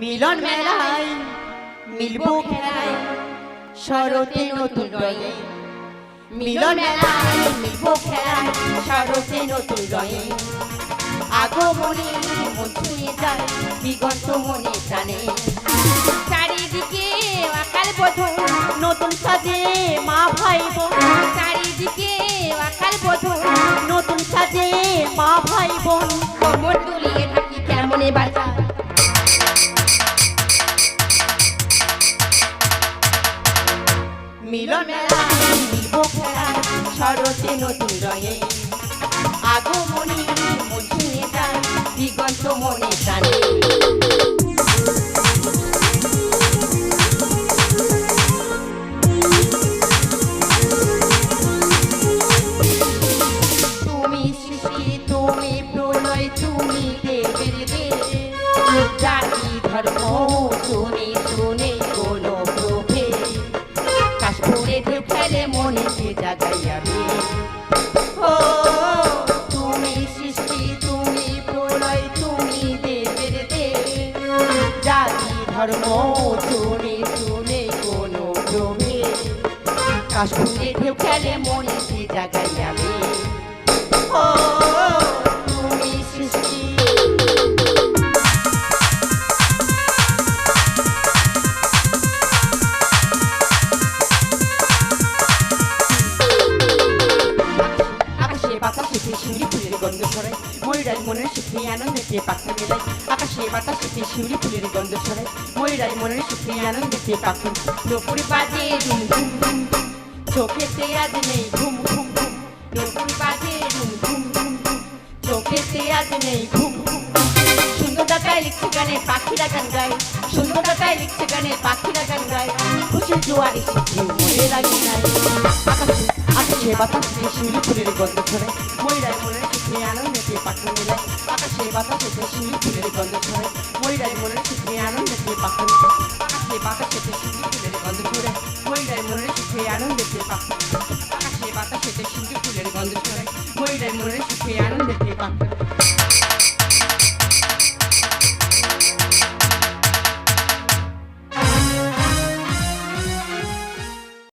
মিলন মেলায়, মিলবো খেলায়, শরতে নতুন রয়ে মিলন মেলায়, মিলবো খেলায়, শরতে নতুন রয়ে আগমনে মন ছুঁয়ে যায়, দিগন্ত মনে জানে চারিদিকে আকাল বধূ, নতুন সাজে মা ভাই বোন। চারিদিকে আকাল বধূ মিলন মিলব খেলায় শরতে নতুন রয়ে আগমনী মন ছুঁয়ে যায় দিগন্ত মনে টানে তুমি প্রলয়, তুমি দেবের দেব জাতি, ধর্ম ধর্ম শুনে শুনে কোনো প্রভে কাশ্মীরে ঢেউ খেলে মনে সে মনের সুখে আনন্দেতে পাখি মেলায় আকাশে বাতাসে শিউলি ফুলের গন্ধ ছড়ায়। ময়ূরাজ মনের সুখে আনন্দেতে পাখি। নপুর বাজে রুম ঝুম ঝুম ঝুম। চোখেতে আজ নেই ঘুম ঘুম ঘুম। নপুর বাজে রুম ঝুম ঝুম ঝুম। চোখেতে আজ নেই ঘুম ঘুম ঘুম। সুন্দরতায় লিখছে গানে পাখিরা গান গায়। সুন্দরতায় লিখছে গানে পাখিরা গান গায়। খুশি জোয়ার মনে লাগে নাই। আকাশে আকাশে বাতাসে শিউলি ফুলের গন্ধ ছড়ে ময়ূরায় মনের সুখে আনন্দেতে পাখি মেলায় আকাশে বাতাসে শিউলি ফুলের গন্ধ ছড়ে ময়ূরায় মনের সুখে আনন্দেতে পাখা আকাশে বাতাসে শিউলি ফুলের গন্ধ ছড়ে ময়ূরায় মনের সুখে আনন্দেতে পাখি